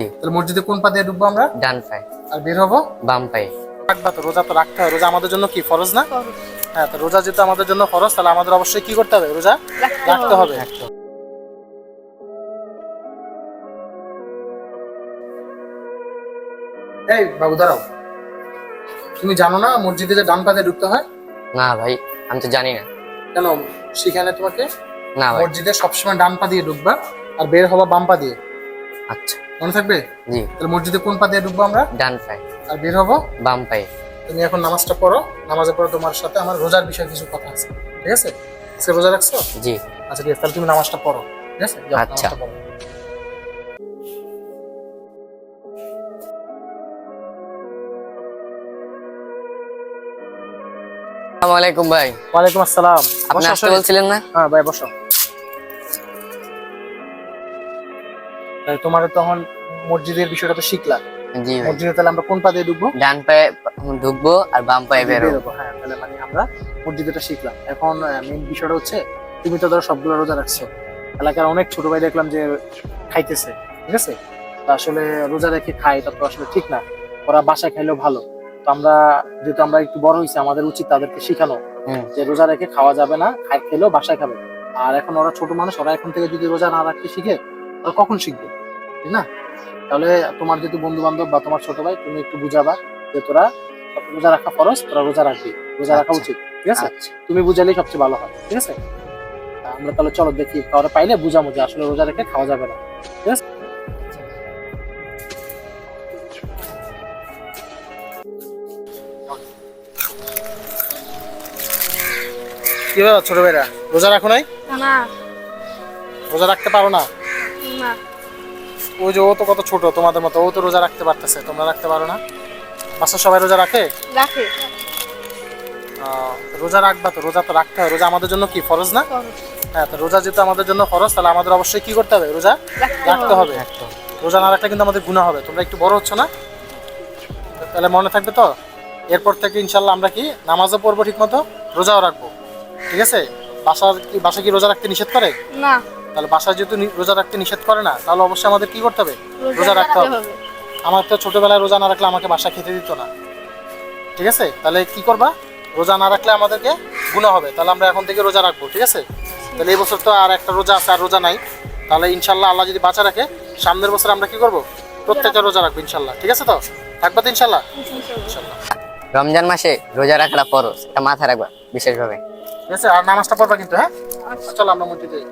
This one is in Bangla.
তাহলে মসজিদে কোন পা দিয়ে ঢুকবো আমরা? ডান পায়ে। আর বের হব? বাম পায়ে। রাখবা তো রোজা তো রাখতে হয়। রোজা আমাদের জন্য কি ফরজ না? হ্যাঁ তো রোজা যেহেতু আমাদের জন্য ফরজ তাহলে আমাদের অবশ্যই কি করতে হবে? রোজা রাখতে হবে। এই বাবু দাঁড়াও। তুমি জানো না মসজিদে যে ডান পা দিয়ে ঢুকতে হয়? না ভাই আমি তো জানি না। কেন? সেখানে তোমাকে? না ভাই। মসজিদে সবসময় ডান পা দিয়ে ঢুকবা আর বের হবা বাম পা দিয়ে। আচ্ছা। মনে থাকবে? জি। তাহলে মসজিদে কোন পা দিয়ে ঢুকবো আমরা? ডান পায়ে। আর বের হব? বাম পায়ে। তুমি এখন নামাজটা পড়ো। নামাজের পরে তোমার সাথে আমার রোজার বিষয়ে কিছু কথা আছে। ঠিক আছে? আজকে রোজা রাখছো? জি। আচ্ছা ঠিক আছে। তাহলে তুমি নামাজটা পড়ো। ঠিক আছে? আচ্ছা। আসসালামু আলাইকুম ভাই। ওয়ালাইকুম আসসালাম। আপনি আসতে বলছিলেন না? হ্যাঁ ভাই বসো। তোমার তখন মসজিদের বিষয়টা তো শিখলা। জি মসজিদে তাহলে আমরা কোন পা দিয়ে ঢুকবো? ডান পায়ে ঢুকবো আর বাম পায়ে বেরোবো, হ্যাঁ তাহলে মানে আমরা মসজিদেটা শিখলাম। এখন মেইন বিষয়টা হচ্ছে তুমি তো ধরো সবগুলো রোজা রাখছো। এলাকার অনেক ছোট ভাই দেখলাম যে খাইতেছে ঠিক আছে? তো আসলে রোজা রেখে খায় এটা তো আসলে ঠিক না। ওরা বাসায় খাইলেও ভালো। তো আমরা যেহেতু আমরা একটু বড় হয়েছি আমাদের উচিত তাদেরকে শেখানো। যে রোজা রেখে খাওয়া যাবে না খাই খেলেও বাসায় খাবে। আর এখন ওরা ছোট মানুষ ওরা এখন থেকে যদি রোজা না রাখতে শিখে কখন শিখবে? ঠিক না? তাহলে তোমার যদি বন্ধু বান্ধব বা তোমার ছোট ভাই তুমি একটু বুঝাবা যে তোরা রোজা রাখা ফরজ তোরা রোজা রাখবি। রোজা রাখা আচ্ছা। উচিত ঠিক আছে? আচ্ছা। তুমি বুঝালেই সবচেয়ে ভালো হয় ঠিক আছে? আমরা তাহলে চলো দেখি কাউরে পাইলে বুঝামো যে আসলে রোজা রেখে খাওয়া যাবে না ঠিক আছে? কি ছোট ভাইরা? রোজা রাখো নাই? না। রোজা রাখতে পারো না? না। ওই যে ও তো কত ছোট তোমাদের মতো ও তো রোজা রাখতে পারতেছে তোমরা রাখতে পারো না? বাসার সবাই রোজা রাখে? রাখে। রোজা রাখবা তো রোজা তো রাখতে হয়। রোজা আমাদের জন্য কি ফরজ না? হ্যাঁ তো রোজা যেহেতু আমাদের জন্য ফরজ তাহলে আমাদের অবশ্যই কি করতে হবে? রোজা রাখতে হবে। রোজা না রাখলে কিন্তু আমাদের গুণা হবে। তোমরা একটু বড় হচ্ছ না? তাহলে মনে থাকবে তো? এরপর থেকে ইনশাল্লাহ আমরা কি নামাজও পড়ব ঠিক মতো রোজাও রাখব। ঠিক আছে? বাসার কি বাসা কি রোজা রাখতে নিষেধ করে? না। তাহলে বাসায় যেহেতু রোজা রাখতে নিষেধ করে না তাহলে অবশ্যই আমাদের কি করতে হবে? রোজা রাখতে হবে। আমার তো ছোটবেলায় রোজা না রাখলে আমাকে বাসা খেতে দিত না। ঠিক আছে? তাহলে কি করবা? রোজা না রাখলে আমাদেরকে গুণা হবে। তাহলে আমরা এখন থেকে রোজা রাখব ঠিক আছে? তাহলে এই বছর তো আর একটা রোজা আছে আর রোজা নাই। তাহলে ইনশাল্লাহ আল্লাহ যদি বাঁচা রাখে সামনের বছর আমরা কি করব? প্রত্যেকটা রোজা রাখব ইনশাল্লাহ ঠিক আছে তো? থাকবা তো ইনশাল্লাহ? ইনশাল্লাহ। রমজান মাসে রোজা রাখাটা ফরজ এটা মাথায় রাখবা বিশেষভাবে। ঠিক আছে? আর নামাজটা পড়বা কিন্তু হ্যাঁ? চলো আমরা মসজিদে যাই।